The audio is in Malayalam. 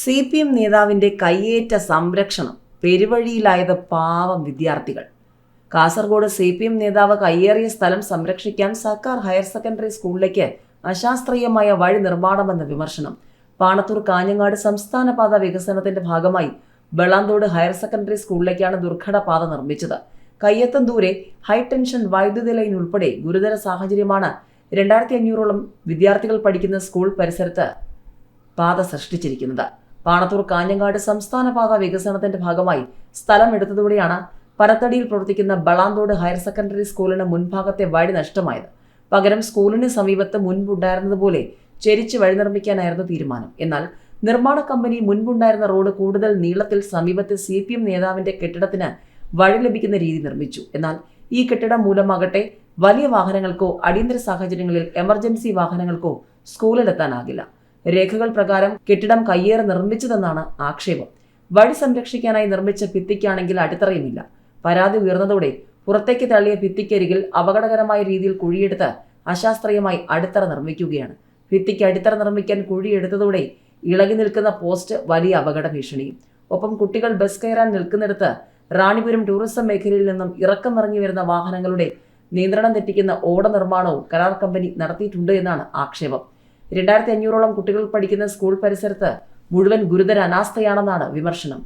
സി പി എം നേതാവിന്റെ കയ്യേറ്റ സംരക്ഷണം പെരുവഴിയിലായത് പാവം വിദ്യാർത്ഥികൾ. കാസർഗോഡ് സി പി എം നേതാവ് കയ്യേറിയ സ്ഥലം സംരക്ഷിക്കാൻ സർക്കാർ ഹയർ സെക്കൻഡറി സ്കൂളിലേക്ക് അശാസ്ത്രീയമായ വഴി നിർമ്മാണമെന്ന വിമർശനം. പാണത്തൂർ കാഞ്ഞങ്ങാട് സംസ്ഥാന പാത വികസനത്തിന്റെ ഭാഗമായി ബളാന്തോട് ഹയർ സെക്കൻഡറി സ്കൂളിലേക്കാണ് ദുർഘട പാത നിർമ്മിച്ചത്. കയ്യത്തം ദൂരെ ഹൈടെൻഷൻ വൈദ്യുതി ലൈൻ ഉൾപ്പെടെ ഗുരുതര സാഹചര്യമാണ് രണ്ടായിരത്തി അഞ്ഞൂറോളം വിദ്യാർത്ഥികൾ പഠിക്കുന്ന സ്കൂൾ പരിസരത്ത് പാത സൃഷ്ടിച്ചിരിക്കുന്നത്. പാണത്തൂർ കാഞ്ഞങ്ങാട് സംസ്ഥാന പാത വികസനത്തിന്റെ ഭാഗമായി സ്ഥലം എടുത്തതോടെയാണ് പരത്തടിയിൽ പ്രവർത്തിക്കുന്ന ബളാന്തോട് ഹയർ സെക്കൻഡറി സ്കൂളിന് മുൻഭാഗത്തെ വഴി നഷ്ടമായത്. പകരം സ്കൂളിന് സമീപത്ത് മുൻപുണ്ടായിരുന്നതുപോലെ ചെരിച്ച് വഴി നിർമ്മിക്കാനായിരുന്നു തീരുമാനം. എന്നാൽ നിർമ്മാണ കമ്പനി മുൻപുണ്ടായിരുന്ന റോഡ് കൂടുതൽ നീളത്തിൽ സമീപത്തെ സി പി എം നേതാവിന്റെ കെട്ടിടത്തിന് വഴി ലഭിക്കുന്ന രീതി നിർമ്മിച്ചു. എന്നാൽ ഈ കെട്ടിടം മൂലമാകട്ടെ വലിയ വാഹനങ്ങൾക്കോ അടിയന്തര സാഹചര്യങ്ങളിൽ എമർജൻസി വാഹനങ്ങൾക്കോ സ്കൂളിലെത്താനാകില്ല. രേഖകൾ പ്രകാരം കെട്ടിടം കയ്യേറെ നിർമ്മിച്ചതെന്നാണ് ആക്ഷേപം. വഴി സംരക്ഷിക്കാനായി നിർമ്മിച്ച ഭിത്തിക്കാണെങ്കിൽ അടിത്തറയുമില്ല. പരാതി ഉയർന്നതോടെ പുറത്തേക്ക് തള്ളിയ ഭിത്തിക്കരികിൽ അപകടകരമായ രീതിയിൽ കുഴിയെടുത്ത് അശാസ്ത്രീയമായി അടിത്തറ നിർമ്മിക്കുകയാണ്. ഭിത്തിക്ക് അടിത്തറ നിർമ്മിക്കാൻ കുഴിയെടുത്തതോടെ ഇളകി നിൽക്കുന്ന പോസ്റ്റ് വലിയ അപകട ഭീഷണിയും ഒപ്പം കുട്ടികൾ ബസ് കയറാൻ നിൽക്കുന്നിടത്ത് റാണിപുരം ടൂറിസം മേഖലയിൽ നിന്നും ഇറക്കം ഇറങ്ങി വരുന്ന വാഹനങ്ങളുടെ നിയന്ത്രണം തെറ്റിക്കുന്ന ഓട നിർമ്മാണവും കരാർ കമ്പനി നടത്തിയിട്ടുണ്ട് എന്നാണ് ആക്ഷേപം. രണ്ടായിരത്തി അഞ്ഞൂറോളം കുട്ടികൾ പഠിക്കുന്ന സ്കൂൾ പരിസരത്ത് മുഴുവൻ ഗുരുതര അനാസ്ഥയാണെന്നാണ് വിമർശനം.